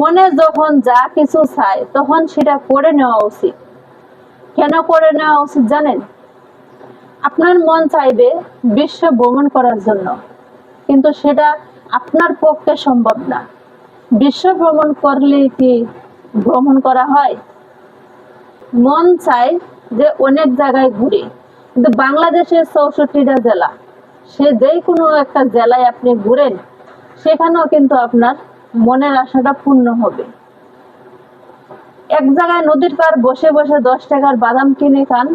মনে যখন যা কিছু চায়, তখন সেটা করে নেওয়া উচিত। কেন করে নেওয়া উচিত জানেন? আপনার মন চাইবে বিশ্ব ভ্রমণ করার জন্য, কিন্তু সেটা আপনার পক্ষে সম্ভব না। বিশ্ব ভ্রমণ করলে কি ভ্রমণ করা হয়? মন চায় যে অনেক জায়গায় ঘুরে, কিন্তু বাংলাদেশের চৌষট্টিটা জেলা, সে যেই কোনো একটা জেলায় আপনি ঘুরেন, সেখানেও কিন্তু আপনার মনের আশাটা পূর্ণ হবে। এক জায়গায় নদীর পার বসে বসে দশ টাকার বাদাম কিনে খান,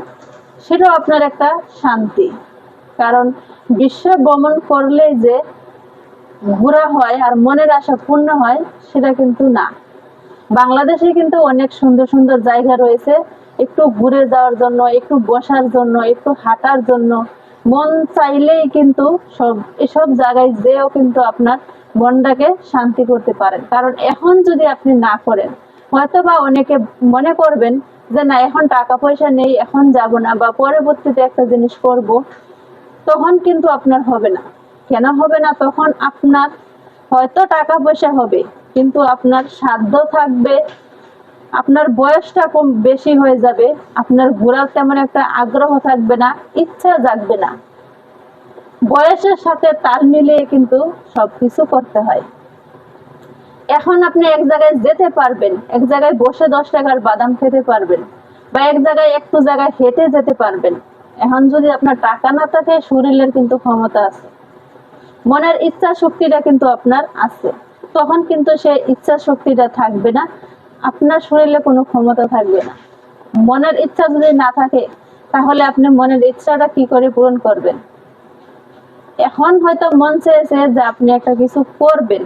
সেটাও আপনার একটা শান্তি। কারণ বিশ্ব ভ্রমণ করলেই যে ঘোরা হয় আর মনের আশা পূর্ণ হয়, সেটা কিন্তু না। বাংলাদেশে কিন্তু অনেক সুন্দর সুন্দর জায়গা রয়েছে, একটু ঘুরে যাওয়ার জন্য, একটু বসার জন্য, একটু হাঁটার জন্য। মন চাইলেই কিন্তু সব, এসব জায়গায় যেও কিন্তু আপনার মনটাকে শান্তি করতে পারেন। কারণ এখন যদি আপনি না করেন হয়তো বা অনেকে মনে করবেন যে, না, এখন টাকা পয়সা নেই, এখন যাব না বা পরবর্তীতে একটা জিনিস করব। তখন কিন্তু আপনার হবে না। কেন হবে না? তখন আপনার হয়তো টাকা পয়সা হবে, কিন্তু আপনার সাধ্য থাকবে, আপনার বয়সটা কম বেশি হয়ে যাবে, আপনার ঘোরার তেমন একটা আগ্রহ থাকবে না, ইচ্ছা জাগবে না। বয়সের সাথে তাল মিলিয়ে কিন্তু সবকিছু করতে হয়। এখন আপনি এক জায়গায় যেতে পারবেন, এক জায়গায় বসে দশ টাকার বাদাম খেতে পারবেন বা এক জায়গায় একটু জায়গায় হেঁটে যেতে পারবেন। এখন যদি আপনার টাকা না থাকে, শরীরের কিন্তু ক্ষমতা আছে। মনের ইচ্ছা শক্তিটা কিন্তু আপনার আছে। তখন কিন্তু সেই ইচ্ছা শক্তিটা থাকবে না, আপনার শরীরে কোনো ক্ষমতা থাকবে না। মনের ইচ্ছা যদি না থাকে, তাহলে আপনি মনের ইচ্ছাটা কি করে পূরণ করবেন? এখন হয়তো মন চেয়েছে যে আপনি একটা কিছু করবেন,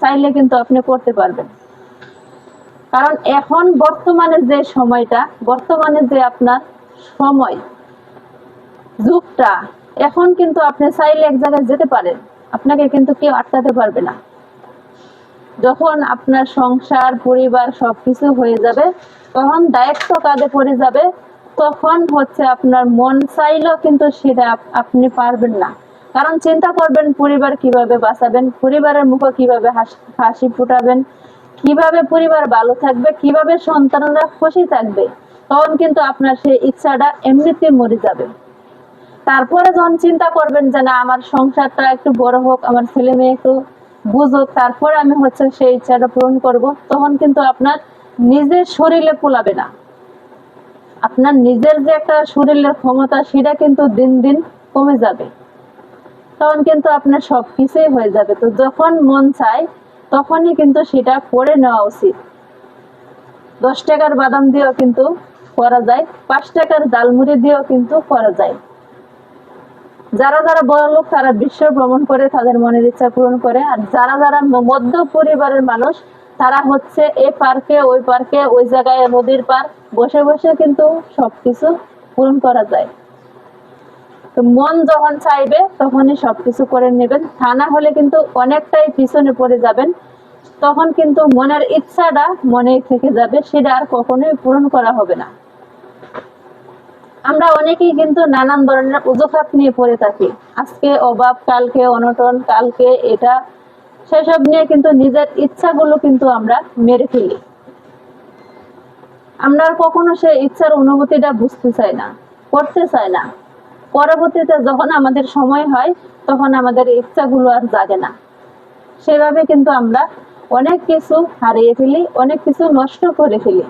চাইলে কিন্তু আপনি করতে পারবেন। কারণ এখন বর্তমানে যে সময়টা, বর্তমানে যে আপনার সময়, যুগটা, এখন কিন্তু আপনি চাইলে এক জায়গায় যেতে পারেন। আপনাকে কিন্তু কেউ আটকাতে পারবে না। যখন আপনার সংসার, পরিবার সবকিছু হয়ে যাবে, তখন দায়িত্ব কাঁধে পড়ে যাবে, তখন হচ্ছে আপনার মন চাইলেও কিন্তু সেটা আপনি পারবেন না। কারণ চিন্তা করবেন পরিবার কীভাবে বাঁচাবেন, পরিবারের মুখে কীভাবে হাস- ফুটাবেন, কীভাবে পরিবার ভালো থাকবে, কীভাবে সন্তানরা খুশি থাকবে, তখন কিন্তু আপনার সেই ইচ্ছাটা এমনিতে মরে যাবে। তারপরে যখন চিন্তা করবেন যে না, আমার সংসারটা একটু বড় হোক, আমার ছেলে মেয়ে একটু বুঝুক, তারপরে আমি হচ্ছে সেই ইচ্ছাটা পূরণ করব, তখন কিন্তু আপনার নিজের শরীরে পোলাবে না। আপনার নিজের যে একটা শরীরের ক্ষমতা, সেটা কিন্তু দিন দিন কমে যাবে। তখন কিন্তু আপনার সবকিছুই হয়ে যাবে। তো যখন মন চায়, তখনই কিন্তু সেটা করে নেওয়া উচিত। দশ টাকার বাদাম দিয়েও কিন্তু করা যায়, পাঁচ টাকার জালমুড়ি দিয়েও কিন্তু করা যায়। যারা যারা বড় লোক, তারা বিশ্ব ভ্রমণ করে, তাদের মনের ইচ্ছা পূরণ করে। আর যারা যারা মধ্য পরিবারের মানুষ, তারা হচ্ছে এই পার্কে, ওই পার্কে, ওই জায়গায় নদীর পার বসে বসে কিন্তু সবকিছু পূরণ করা যায়। তো মন যখন চাইবে, তখনই সবকিছু করে নেবেন। তা না হলে কিন্তু অনেকটাই পিছনে পড়ে যাবেন। তখন কিন্তু মনের ইচ্ছাটা মনেই থেকে যাবে, সেটা আর কখনোই পূরণ করা হবে না। আমরা অনেকেই কিন্তু নানান ধরনের অজুহাত নিয়ে পড়ে থাকি। আজকে অভাব, কালকে অনটন, কালকে এটা, সেসব নিয়ে কিন্তু নিজের ইচ্ছাগুলো কিন্তু আমরা মেরে ফেলি। আমরা কখনো সেই ইচ্ছার অনুভূতিটা বুঝতে চাই না, করতে চাই না। পরবর্তীতে যখন আমাদের সময় হয়, তখন আমাদের ইচ্ছাগুলো আর জাগে না। সেভাবে কিন্তু আমরা অনেক কিছু হারিয়ে ফেলি, অনেক কিছু নষ্ট করে ফেলি।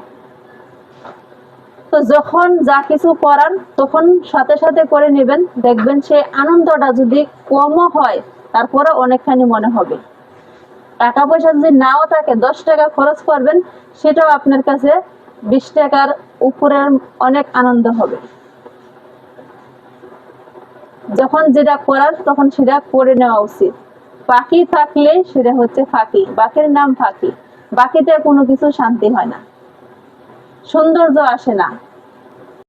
তো যখন যা কিছু করার, তখন সাথে সাথে করে নেবেন। দেখবেন সে আনন্দটা যদি কমও হয় তারপরে অনেকখানি মনে হবে। টাকা পয়সা যদি নাও থাকে, দশ টাকা খরচ করবেন, সেটাও আপনার কাছে বিশ টাকার উপরের অনেক আনন্দ হবে। যখন যেটা করার, তখন সেটা করে নেওয়া উচিত। বাকি থাকলে সেটা হচ্ছে ফাঁকি, বাকির নাম ফাঁকি। বাকিতে কোনো কিছু শান্তি হয় না। সৌন্দর্য আসে না।